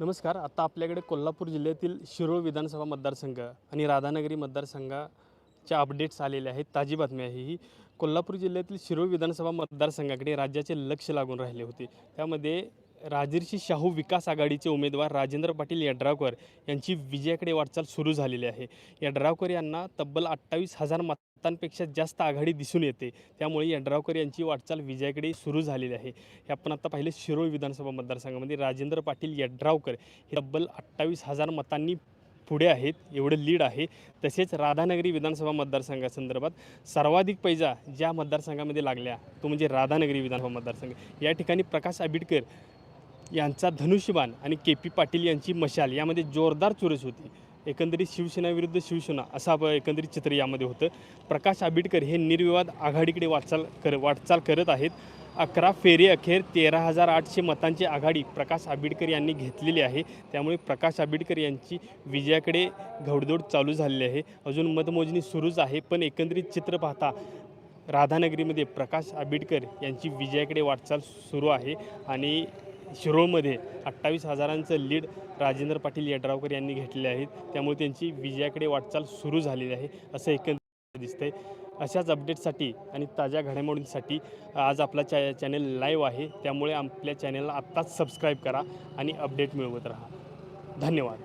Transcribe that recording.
नमस्कार. आता आपल्याकडे कोल्हापूर जिल्ह्यातील शिरोळ विधानसभा मतदारसंघ आणि राधानगरी मतदारसंघाच्या अपडेट्स आलेले आहेत. ताजी बातमी आहे ही. कोल्हापूर जिल्ह्यातील शिरोळ विधानसभा मतदारसंघाकडे राज्याचे लक्ष लागून राहिले होते. त्यामध्ये राजर्षी शाहू विकास आघाडीचे उमेदवार राजेंद्र पाटील यड्रावकर यांची विजयाकडे वाटचाल सुरू झालेली आहे. यड्रावकर यांना तब्बल अठ्ठावीस हजार मतांपेक्षा जास्त आघाडी दिसून येते. त्यामुळे यड्रावकर यांची वाटचाल विजयाकडे सुरू झालेली आहे. हे आपण आता पाहिले शिरोळ विधानसभा मतदारसंघामध्ये. राजेंद्र पाटील यड्रावकर हे तब्बल अठ्ठावीस हजार मतांनी पुढे आहेत. एवढं लीड आहे. तसेच राधानगरी विधानसभा मतदारसंघासंदर्भात सर्वाधिक पैजा ज्या मतदारसंघामध्ये लागल्या तो म्हणजे राधानगरी विधानसभा मतदारसंघ. या ठिकाणी प्रकाश आंबेडकर यांचा धनुष्यबाण आणि के पी पाटील यांची मशाल यामध्ये जोरदार चुरस होती. एकंदरीत शिवसेना विरुद्ध शिवसेना असा ब- एकंदरीत चित्र यामध्ये होतं. प्रकाश आंबेडकर हे निर्विवाद आघाडीकडे वाटचाल कर वाटचाल करत आहेत. अकरा फेरी अखेर तेरा हजार आठशे मतांची आघाडी प्रकाश आंबेडकर यांनी घेतलेली आहे. त्यामुळे प्रकाश आंबेडकर यांची विजयाकडे घौडदौड चालू झालेली आहे. अजून मतमोजणी सुरूच आहे पण एकंदरीत चित्र पाहता राधानगरीमध्ये प्रकाश आंबेडकर यांची विजयाकडे वाटचाल सुरू आहे. आणि शिरोळमध्ये अठ्ठावीस हजारांचं लीड राजेंद्र पाटील यड्रावकर यांनी घेतलेले आहेत. त्यामुळे त्यांची विजयाकडे वाटचाल सुरू झालेली आहे असं एकंदरीत दिसतंय. अशाच अपडेटसाठी आणि ताज्या घडामोडींसाठी आज आपला चॅ चॅनल लाईव्ह आहे. त्यामुळे आपल्या चॅनलला आत्ताच सबस्क्राईब करा आणि अपडेट मिळवत राहा. धन्यवाद.